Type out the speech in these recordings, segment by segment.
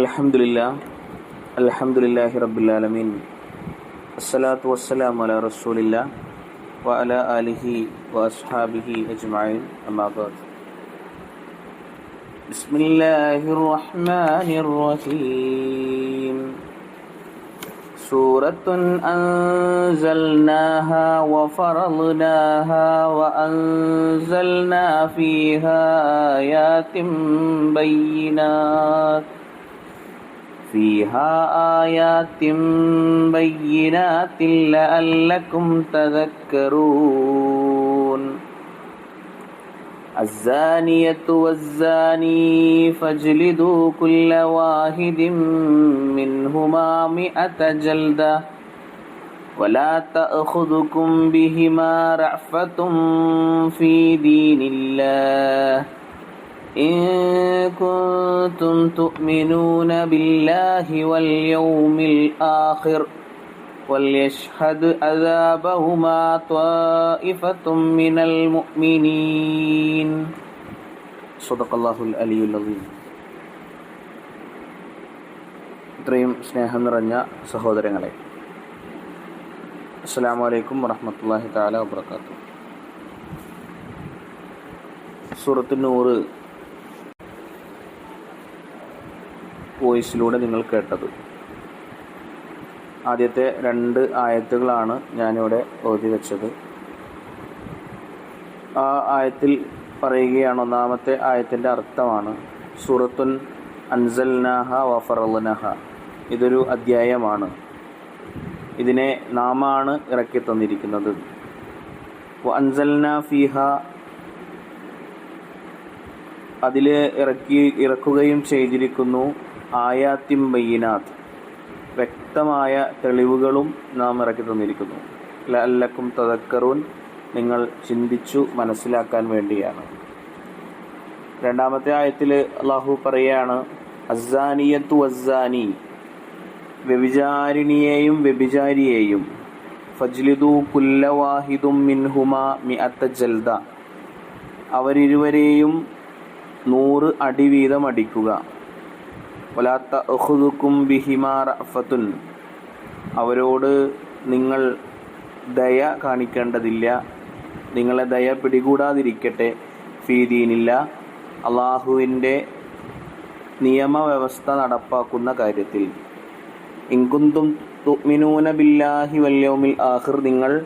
الحمد لله الحمد لله رب العالمين الصلاة والسلام على رسول الله وعلى آله وأصحابه أجمعين أما بعد بسم الله الرحمن الرحيم سورة أنزلناها وفرضناها وأنزلنا فيها آيات بينات فيها آيات بينات لعلكم تذكرون الزانية والزاني فاجلدوا كل واحد منهما مئة جلدة ولا تأخذكم بهما رأفة في دين الله إن كنتم تؤمنون بالله واليوم الآخر وليشهد عذابهما طائفة من المؤمنين صدق الله العلي العظيم ഇത്രയും സ്നേഹം നിറഞ്ഞ സഹോദരങ്ങളെ അസ്സാം വലൈക്കും വറഹമത്തല്ലാഹി താല വാത്തു സൂറത്ത് നൂറ് വോയിസിലൂടെ നിങ്ങൾ കേട്ടത്. ആദ്യത്തെ രണ്ട് ആയത്തുകളാണ് ഞാനിവിടെ ഓതി വെച്ചത്. ആ ആയത്തിൽ പറയുകയാണ് ഒന്നാമത്തെ ആയത്തിന്റെ അർത്ഥമാണ് സൂറത്തുൻ അൻസൽനഹ വഫറൽനഹ ഇതൊരു അധ്യായമാണ്. ഇതിനെ നാമാണ് ഇറക്കി തന്നിരിക്കുന്നത്. അൻസൽന ഫിഹ. അതിൽ ഇറക്കി ഇറക്കുകയും ചെയ്തിരിക്കുന്നു. ആയാത്തിം ബയ്യനാത്ത്. വ്യക്തമായ തെളിവുകളും നാം ഇറക്കി തന്നിരിക്കുന്നു. ലല്ലക്കും തതക്കറൂൻ നിങ്ങൾ ചിന്തിച്ചു മനസ്സിലാക്കാൻ വേണ്ടിയാണ്. രണ്ടാമത്തെ ആയത്തിൽ അള്ളാഹു പറയാണ് അസാനിയത്തു അസാനി വ്യഭിചാരിണിയെയും വ്യഭിചാരിയെയും ഫജ്ലിദു കുല്ലവാഹിദും മിൻഹുമ മി അത്ത ജൽദ അവരിരുവരെയും നൂറ് അടി വീതം അടിക്കുക. വലാത്ത ഒഹുദുക്കും ബിഹിമാർ അഫത്തുൻ അവരോട് നിങ്ങൾ ദയ കാണിക്കേണ്ടതില്ല. നിങ്ങളെ ദയ പിടികൂടാതിരിക്കട്ടെ. ഫീദീനില്ല അള്ളാഹുവിന്റെ നിയമവ്യവസ്ഥ നടപ്പാക്കുന്ന കാര്യത്തിൽ. ഇൻകുന്തും തുമിനൂന ബില്ലാഹി വല്യോമിൽ ആഹിർ നിങ്ങൾ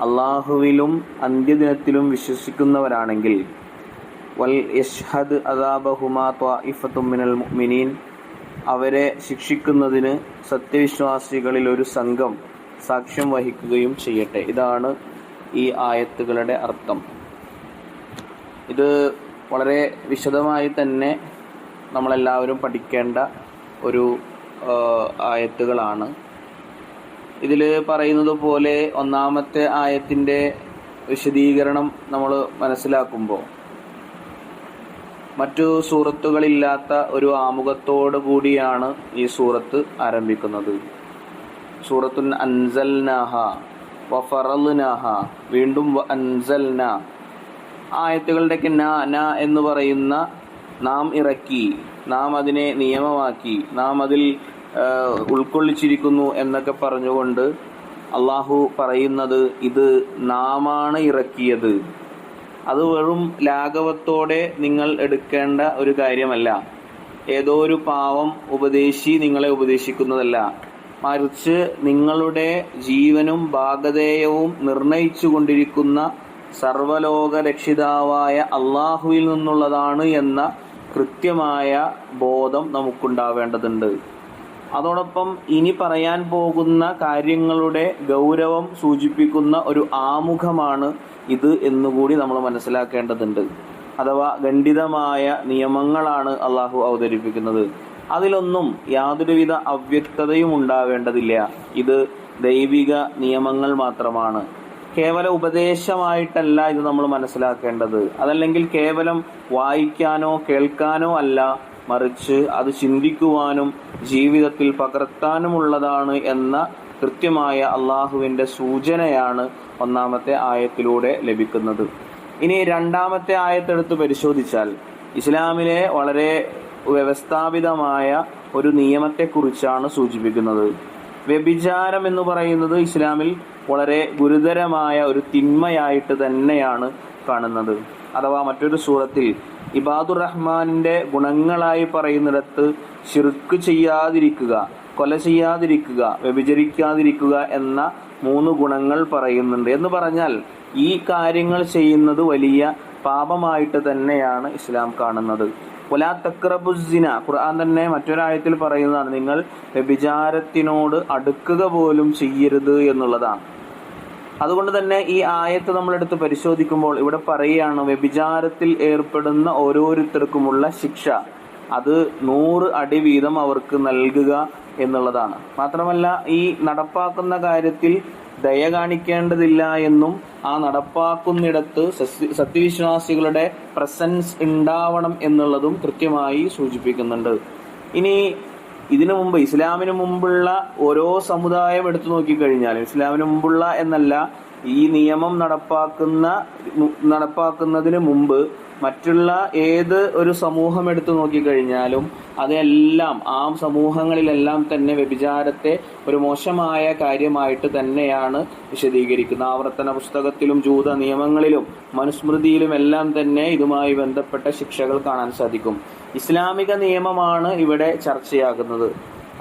അള്ളാഹുവിലും അന്ത്യദിനത്തിലും വിശ്വസിക്കുന്നവരാണെങ്കിൽ. വൽ യഷ്ഹദ് അദാബഹുമാ ത്വാഇഫത്തും മിനൽ മുഅ്മിനീൻ. അവരെ ശിക്ഷിക്കുന്നതിന് സത്യവിശ്വാസികളിൽ ഒരു സംഘം സാക്ഷ്യം വഹിക്കുകയും ചെയ്യട്ടെ. ഇതാണ് ഈ ആയത്തുകളുടെ അർത്ഥം. ഇത് വളരെ വിശദമായി തന്നെ നമ്മളെല്ലാവരും പഠിക്കേണ്ട ഒരു ആയത്തുകളാണ്. ഇതിൽ പറയുന്നത് പോലെ ഒന്നാമത്തെ ആയത്തിന്റെ വിശദീകരണം നമ്മൾ മനസ്സിലാക്കുമ്പോൾ മറ്റു സൂറത്തുകളില്ലാത്ത ഒരു ആമുഖത്തോടു കൂടിയാണ് ഈ സൂറത്ത് ആരംഭിക്കുന്നത്. സൂറത്തുൻ അൻസൽനാഹ വഫറൽനാഹ വീണ്ടും അൻസൽന ആയത്തുകളുടെയൊക്കെ ന ന എന്ന് പറയുന്ന നാം ഇറക്കി നാം അതിനെ നിയമമാക്കി നാം അതിൽ ഉൾക്കൊള്ളിച്ചിരിക്കുന്നു എന്നൊക്കെ പറഞ്ഞുകൊണ്ട് അള്ളാഹു പറയുന്നത് ഇത് നാമാണ് ഇറക്കിയത്. അത് വെറും ലാഘവത്തോടെ നിങ്ങൾ എടുക്കേണ്ട ഒരു കാര്യമല്ല. ഏതോ ഒരു പാവം ഉപദേശി നിങ്ങളെ ഉപദേശിക്കുന്നതല്ല. മറിച്ച് നിങ്ങളുടെ ജീവനും ഭാഗധേയവും നിർണയിച്ചു കൊണ്ടിരിക്കുന്ന സർവലോക രക്ഷിതാവായ അള്ളാഹുവിൽ നിന്നുള്ളതാണ് എന്ന കൃത്യമായ ബോധം നമുക്കുണ്ടാവേണ്ടതുണ്ട്. അതോടൊപ്പം ഇനി പറയാൻ പോകുന്ന കാര്യങ്ങളുടെ ഗൗരവം സൂചിപ്പിക്കുന്ന ഒരു ആമുഖമാണ് ഇത് എന്നുകൂടി നമ്മൾ മനസ്സിലാക്കേണ്ടതുണ്ട്. അഥവാ ഖണ്ഡിതമായ നിയമങ്ങളാണ് അള്ളാഹു അവതരിപ്പിക്കുന്നത്. അതിലൊന്നും യാതൊരുവിധ അവ്യക്തതയും ഉണ്ടാവേണ്ടതില്ല. ഇത് ദൈവിക നിയമങ്ങൾ മാത്രമാണ്. കേവല ഉപദേശമായിട്ടല്ല ഇത് നമ്മൾ മനസ്സിലാക്കേണ്ടത്. അതല്ലെങ്കിൽ കേവലം വായിക്കാനോ കേൾക്കാനോ അല്ല. മറിച്ച് അത് ചിന്തിക്കുവാനും ജീവിതത്തിൽ പകർത്താനുമുള്ളതാണ് എന്ന കൃത്യമായ അള്ളാഹുവിന്റെ സൂചനയാണ് ഒന്നാമത്തെ ആയത്തിലൂടെ ലഭിക്കുന്നത്. ഇനി രണ്ടാമത്തെ ആയത്തെടുത്ത് പരിശോധിച്ചാൽ ഇസ്ലാമിലെ വളരെ വ്യവസ്ഥാപിതമായ ഒരു നിയമത്തെക്കുറിച്ചാണ് സൂചിപ്പിക്കുന്നത്. വ്യഭിചാരം എന്ന് പറയുന്നത് ഇസ്ലാമിൽ വളരെ ഗുരുതരമായ ഒരു തിന്മയായിട്ട് തന്നെയാണ് കാണുന്നത്. അഥവാ മറ്റൊരു സൂറത്തിൽ ഇബാദുർ റഹ്മാനിന്റെ ഗുണങ്ങളായി പറയുന്നിടത്ത് ഷിർക്ക് ചെയ്യാതിരിക്കുക കൊല ചെയ്യാതിരിക്കുക വ്യഭിചരിക്കാതിരിക്കുക എന്ന മൂന്ന് ഗുണങ്ങൾ പറയുന്നുണ്ട്. എന്ന് പറഞ്ഞാൽ ഈ കാര്യങ്ങൾ ചെയ്യുന്നത് വലിയ പാപമായിട്ട് തന്നെയാണ് ഇസ്ലാം കാണുന്നത്. ഒലാ തക്രബുസിന ഖുർആൻ തന്നെ മറ്റൊരായത്തിൽ പറയുന്നതാണ് നിങ്ങൾ വ്യഭിചാരത്തിനോട് അടുക്കുക പോലും ചെയ്യരുത് എന്നുള്ളതാണ്. അതുകൊണ്ട് തന്നെ ഈ ആയത്ത് നമ്മളെടുത്ത് പരിശോധിക്കുമ്പോൾ ഇവിടെ പറയുകയാണ് വ്യഭിചാരത്തിൽ ഏർപ്പെടുന്ന ഓരോരുത്തർക്കുമുള്ള ശിക്ഷ. അത് നൂറ് അടി വീതം അവർക്ക് നൽകുക എന്നുള്ളതാണ്. മാത്രമല്ല ഈ നടപ്പാക്കുന്ന കാര്യത്തിൽ ദയ കാണിക്കേണ്ടതില്ല എന്നും ആ നടപ്പാക്കുന്നിടത്ത് സത്യവിശ്വാസികളുടെ പ്രസൻസ് ഉണ്ടാവണം എന്നുള്ളതും കൃത്യമായി സൂചിപ്പിക്കുന്നുണ്ട്. ഇനി ഇതിനു മുമ്പ് ഇസ്ലാമിന് മുമ്പുള്ള ഓരോ സമുദായം എടുത്തു നോക്കിക്കഴിഞ്ഞാലും ഇസ്ലാമിന് മുമ്പുള്ള എന്നല്ല ഈ നിയമം നടപ്പാക്കുന്ന നടപ്പാക്കുന്നതിന് മുമ്പ് മറ്റുള്ള ഏത് ഒരു സമൂഹം എടുത്തു നോക്കിക്കഴിഞ്ഞാലും അതെല്ലാം ആ സമൂഹങ്ങളിലെല്ലാം തന്നെ വ്യഭിചാരത്തെ ഒരു മോശമായ കാര്യമായിട്ട് തന്നെയാണ് വിശദീകരിക്കുന്നത്. ആവർത്തന പുസ്തകത്തിലും ജൂത നിയമങ്ങളിലും മനുസ്മൃതിയിലും എല്ലാം തന്നെ ഇതുമായി ബന്ധപ്പെട്ട ശിക്ഷകൾ കാണാൻ സാധിക്കും. ഇസ്ലാമിക നിയമമാണ് ഇവിടെ ചർച്ചയാകുന്നത്.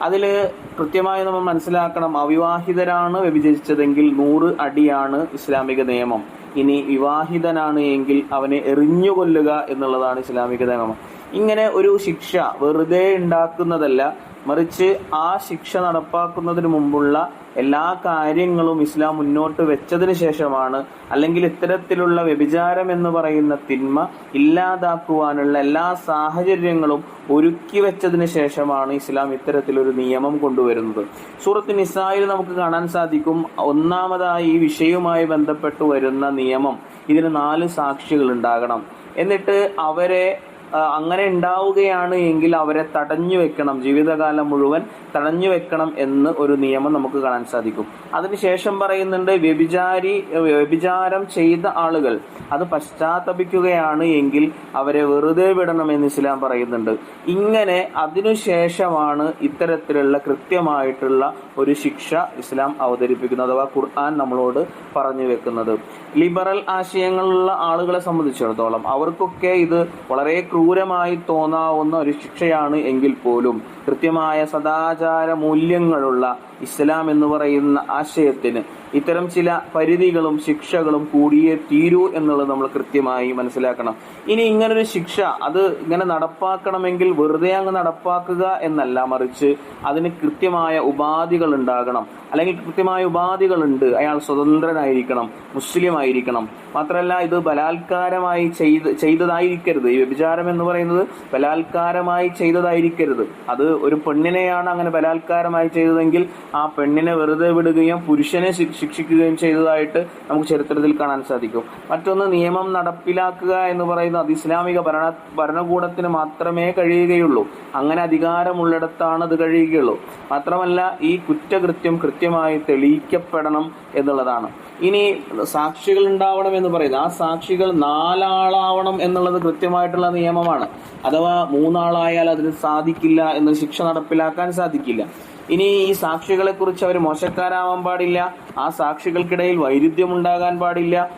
അതിൽ കൃത്യമായി നമ്മൾ മനസ്സിലാക്കണം അവിവാഹിതരാണ് വ്യഭിചരിച്ചതെങ്കിൽ നൂറ് അടിയാണ് ഇസ്ലാമിക നിയമം. ഇനി വിവാഹിതനാണ് എങ്കിൽ അവനെ എറിഞ്ഞു കൊല്ലുക എന്നുള്ളതാണ് ഇസ്ലാമിക നിയമം. ഇങ്ങനെ ഒരു ശിക്ഷ വെറുതെ ഉണ്ടാക്കുന്നതല്ല മറിച്ച് ആ ശിക്ഷ നടപ്പാക്കുന്നതിന് മുമ്പുള്ള എല്ലാ കാര്യങ്ങളും ഇസ്ലാം മുന്നോട്ട് വെച്ചതിന് ശേഷമാണ് അല്ലെങ്കിൽ ഇത്തരത്തിലുള്ള വ്യഭിചാരം എന്ന് പറയുന്ന തിന്മ ഇല്ലാതാക്കുവാനുള്ള എല്ലാ സാഹചര്യങ്ങളും ഒരുക്കി വെച്ചതിന് ശേഷമാണ് ഇസ്ലാം ഇത്തരത്തിലൊരു നിയമം കൊണ്ടുവരുന്നത്. സൂറത്ത് നിസായിൽ നമുക്ക് കാണാൻ സാധിക്കും ഒന്നാമതായി ഈ വിഷയവുമായി ബന്ധപ്പെട്ട് വരുന്ന നിയമം. ഇതിന് നാല് സാക്ഷികൾ ഉണ്ടാകണം. എന്നിട്ട് അവരെ അങ്ങനെ ഉണ്ടാവുകയാണ് എങ്കിൽ അവരെ തടഞ്ഞു വെക്കണം ജീവിതകാലം മുഴുവൻ തടഞ്ഞു വെക്കണം എന്ന് ഒരു നിയമം നമുക്ക് കാണാൻ സാധിക്കും. അതിനുശേഷം പറയുന്നുണ്ട് വ്യഭിചാരി വ്യഭിചാരം ചെയ്ത ആളുകൾ അത് പശ്ചാത്തപിക്കുകയാണ് എങ്കിൽ അവരെ വെറുതെ വിടണം എന്ന് ഇസ്ലാം പറയുന്നുണ്ട്. ഇങ്ങനെ അതിനുശേഷമാണ് ഇത്തരത്തിലുള്ള കൃത്യമായിട്ടുള്ള ഒരു ശിക്ഷ ഇസ്ലാം അവതരിപ്പിക്കുന്നത് അഥവാ ഖുർആൻ നമ്മളോട് പറഞ്ഞു വെക്കുന്നത്. ലിബറൽ ആശയങ്ങളുള്ള ആളുകളെ സംബന്ധിച്ചിടത്തോളം അവർക്കൊക്കെ ഇത് വളരെ ക്രൂരമായി തോന്നാവുന്ന ഒരു ശിക്ഷയാണ് എങ്കിൽ പോലും കൃത്യമായ സദാചാര മൂല്യങ്ങളുള്ള ഇസ്ലാം എന്ന് പറയുന്ന ആശയത്തിന് ഇത്തരം ചില പരിധികളും ശിക്ഷകളും കൂടിയേ തീരൂ എന്നുള്ളത് നമ്മൾ കൃത്യമായി മനസ്സിലാക്കണം. ഇനി ഇങ്ങനൊരു ശിക്ഷ അത് ഇങ്ങനെ നടപ്പാക്കണമെങ്കിൽ വെറുതെ അങ്ങ് നടപ്പാക്കുക എന്നല്ല മറിച്ച് അതിന് കൃത്യമായ ഉപാധികൾ ഉണ്ടാകണം. അല്ലെങ്കിൽ കൃത്യമായ ഉപാധികളുണ്ട്. അയാൾ സ്വതന്ത്രനായിരിക്കണം മുസ്ലിം ആയിരിക്കണം മാത്രമല്ല ഇത് ബലാത്കാരമായി ചെയ്ത് ചെയ്തതായിരിക്കരുത്. ഈ വ്യഭിചാരം എന്ന് പറയുന്നത് ബലാത്കാരമായി ചെയ്തതായിരിക്കരുത്. അത് ഒരു പെണ്ണിനെയാണ് അങ്ങനെ ബലാത്കാരമായി ചെയ്തതെങ്കിൽ ആ പെണ്ണിനെ വെറുതെ വിടുകയും പുരുഷനെ ശിക്ഷ- ശിക്ഷിക്കുകയും ചെയ്തതായിട്ട് നമുക്ക് ചരിത്രത്തിൽ കാണാൻ സാധിക്കും. മറ്റൊന്ന് നിയമം നടപ്പിലാക്കുക എന്ന് പറയുന്ന അത് ഇസ്ലാമിക ഭരണ ഭരണകൂടത്തിന് മാത്രമേ കഴിയുകയുള്ളൂ. അങ്ങനെ അധികാരമുള്ളിടത്താണ് അത് കഴിയുകയുള്ളൂ. മാത്രമല്ല ഈ കുറ്റകൃത്യം കൃത്യമായി തെളിയിക്കപ്പെടണം എന്നുള്ളതാണ്. ഇനി സാക്ഷികൾ ഉണ്ടാവണം എന്ന് പറയുന്നത് ആ സാക്ഷികൾ നാലാളാവണം എന്നുള്ളത് കൃത്യമായിട്ടുള്ള നിയമമാണ്. അഥവാ മൂന്നാളായാൽ അതിന് സാധിക്കില്ല എന്ന് ശിക്ഷ നടപ്പിലാക്കാൻ സാധിക്കില്ല. ഇനി ഈ സാക്ഷികളെ കുറിച്ച് അവർ മോശക്കാരാവാൻ പാടില്ല. ആ സാക്ഷികൾക്കിടയിൽ വൈരുദ്ധ്യം ഉണ്ടാകാൻ പാടില്ല.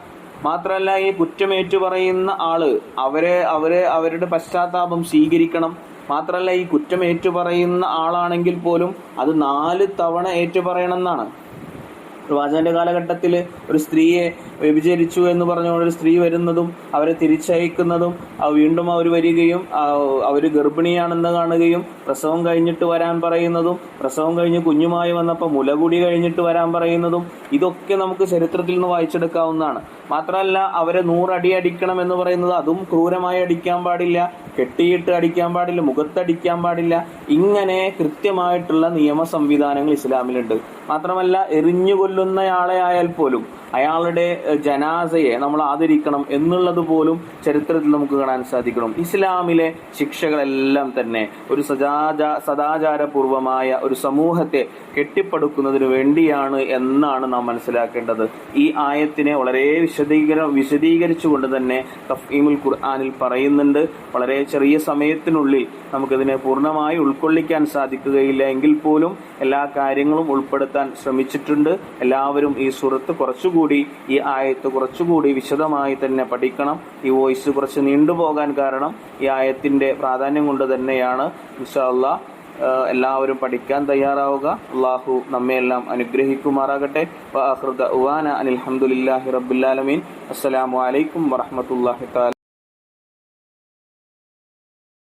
മാത്രമല്ല ഈ കുറ്റമേറ്റു പറയുന്ന ആൾ അവരെ അവരെ അവരുടെ പശ്ചാത്താപം സ്വീകരിക്കണം. മാത്രമല്ല ഈ കുറ്റം ഏറ്റുപറയുന്ന ആളാണെങ്കിൽ പോലും അത് നാല് തവണ ഏറ്റുപറയണം എന്നാണ് പ്രവാചകന്റെ കാലഘട്ടത്തിൽ ഒരു സ്ത്രീയെ വ്യഭിചരിച്ചു എന്ന് പറഞ്ഞുകൊണ്ട് ഒരു സ്ത്രീ വരുന്നതും അവരെ തിരിച്ചയക്കുന്നതും വീണ്ടും അവർ വരികയും അവർ ഗർഭിണിയാണെന്ന് കാണുകയും പ്രസവം കഴിഞ്ഞിട്ട് വരാൻ പറയുന്നതും പ്രസവം കഴിഞ്ഞ് കുഞ്ഞുമായി വന്നപ്പോൾ മുലകുടി കഴിഞ്ഞിട്ട് വരാൻ പറയുന്നതും ഇതൊക്കെ നമുക്ക് ചരിത്രത്തിൽ നിന്ന് വായിച്ചെടുക്കാവുന്നതാണ്. മാത്രമല്ല അവരെ നൂറടി അടിക്കണം എന്ന് പറയുന്നത് അതും ക്രൂരമായി അടിക്കാൻ പാടില്ല. കെട്ടിയിട്ട് അടിക്കാൻ പാടില്ല മുഖത്തടിക്കാൻ പാടില്ല. ഇങ്ങനെ കൃത്യമായിട്ടുള്ള നിയമ സംവിധാനങ്ങൾ ഇസ്ലാമിലുണ്ട്. മാത്രമല്ല എറിഞ്ഞു കൊല്ലുന്നയാളെ ആയാൽ പോലും അയാളുടെ ജനാസയെ നമ്മൾ ആദരിക്കണം എന്നുള്ളത് പോലും ചരിത്രത്തിൽ നമുക്ക് കാണാൻ സാധിക്കണം. ഇസ്ലാമിലെ ശിക്ഷകളെല്ലാം തന്നെ ഒരു സദാചാ സദാചാരപൂർവമായ ഒരു സമൂഹത്തെ കെട്ടിപ്പടുക്കുന്നതിന് വേണ്ടിയാണ് എന്നാണ് നാം മനസ്സിലാക്കേണ്ടത്. ഈ ആയത്തിനെ വളരെ വിശദീകര വിശദീകരിച്ചുകൊണ്ട് തന്നെ തഫീമുൽ ഖുർആാനിൽ പറയുന്നുണ്ട്. വളരെ ചെറിയ സമയത്തിനുള്ളിൽ നമുക്കിതിനെ പൂർണമായി ഉൾക്കൊള്ളിക്കാൻ സാധിക്കുകയില്ല എങ്കിൽ പോലും എല്ലാ കാര്യങ്ങളും ഉൾപ്പെടുത്താൻ ശ്രമിച്ചിട്ടുണ്ട്. എല്ലാവരും ഈ സുഹൃത്ത് കുറച്ചുകൂടി ഈ ആയത്ത് കുറച്ചുകൂടി വിശദമായി തന്നെ പഠിക്കണം. ഈ വോയിസ് കുറച്ച് നീണ്ടുപോകാൻ കാരണം ഈ ആയത്തിന്റെ പ്രാധാന്യം കൊണ്ട് തന്നെയാണ്. ഇൻഷാല്ല എല്ലാവരും പഠിക്കാൻ തയ്യാറാവുക. അള്ളാഹു നമ്മയെല്ലാം അനുഗ്രഹിക്കുമാറാകട്ടെ. അനിൽഹമുല്ലാഹി റബ്ബുലാലമീൻ അസ്സലാമു അലൈക്കും വറഹമത്തല്ലാഹി താല